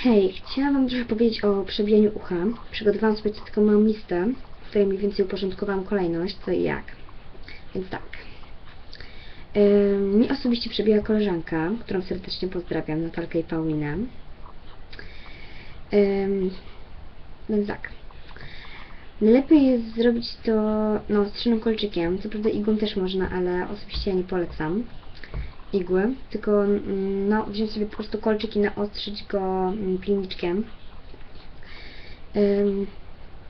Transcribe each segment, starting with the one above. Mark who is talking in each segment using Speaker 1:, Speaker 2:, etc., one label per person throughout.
Speaker 1: Hej, chciałam Wam trochę powiedzieć o przebijaniu ucha. Przygotowałam sobie taką małą listę, w której mniej więcej uporządkowałam kolejność, co i jak. Więc tak. Mnie osobiście przebija koleżanka, którą serdecznie pozdrawiam, Natalkę i Paulinę. Więc tak. Najlepiej jest zrobić to no, ostrzonym kolczykiem. Co prawda igłą też można, ale osobiście ja nie polecam igły, tylko mm, no, wziąć sobie po prostu kolczyk i naostrzyć go mm, pilniczkiem.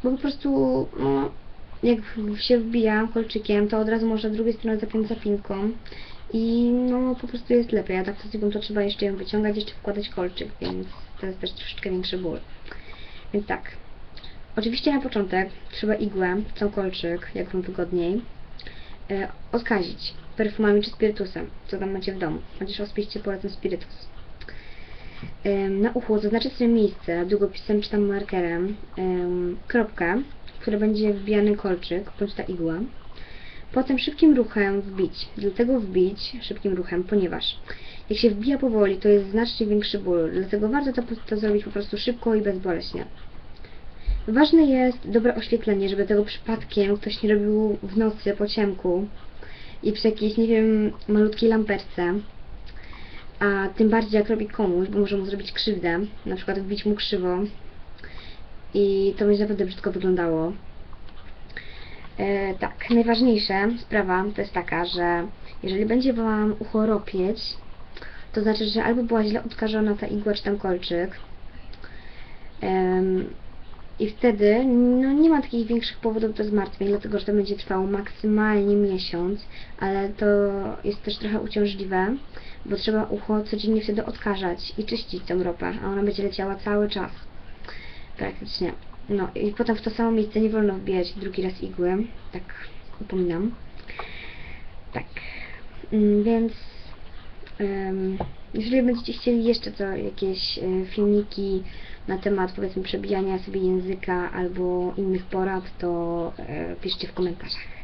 Speaker 1: Bo po prostu, no, jak się wbija kolczykiem, to od razu można z drugiej strony zapiąć zapinką i no po prostu jest lepiej, a tak to to trzeba jeszcze ją wyciągać, jeszcze wkładać kolczyk, więc to jest też troszeczkę większy ból. Więc tak, oczywiście na początek trzeba igłę, tą kolczyk, jak wam wygodniej, e, odkazić perfumami czy spirytusem, co tam macie w domu. Chociaż ospiście polecam spirytus. Na uchu zaznaczyć sobie miejsce długopisem czy tam markerem, em, kropkę, w której będzie wbijany kolczyk bądź ta igła. Potem szybkim ruchem wbić. Dlatego wbić szybkim ruchem, ponieważ jak się wbija powoli, to jest znacznie większy ból. Dlatego warto to, to zrobić po prostu szybko i bezboleśnie. Ważne jest dobre oświetlenie, żeby tego przypadkiem ktoś nie robił w nocy po ciemku i przy jakiejś, nie wiem, malutkiej lamperce. A tym bardziej jak robi komuś, bo może mu zrobić krzywdę, na przykład wbić mu krzywo i to będzie naprawdę brzydko wyglądało. E, tak, najważniejsza sprawa to jest taka, że jeżeli będzie Wam ucho ropieć, to znaczy, że albo była źle odkażona ta igła czy tam kolczyk, i wtedy no, nie ma takich większych powodów do zmartwień, dlatego że to będzie trwało maksymalnie miesiąc, ale to jest też trochę uciążliwe, bo trzeba ucho codziennie wtedy odkażać i czyścić tą ropę, a ona będzie leciała cały czas. Praktycznie. No i potem w to samo miejsce nie wolno wbijać drugi raz igły, tak upominam. Tak. Mm, Więc Jeżeli będziecie chcieli jeszcze to jakieś e, filmiki na temat powiedzmy przebijania sobie języka albo innych porad, to e, piszcie w komentarzach.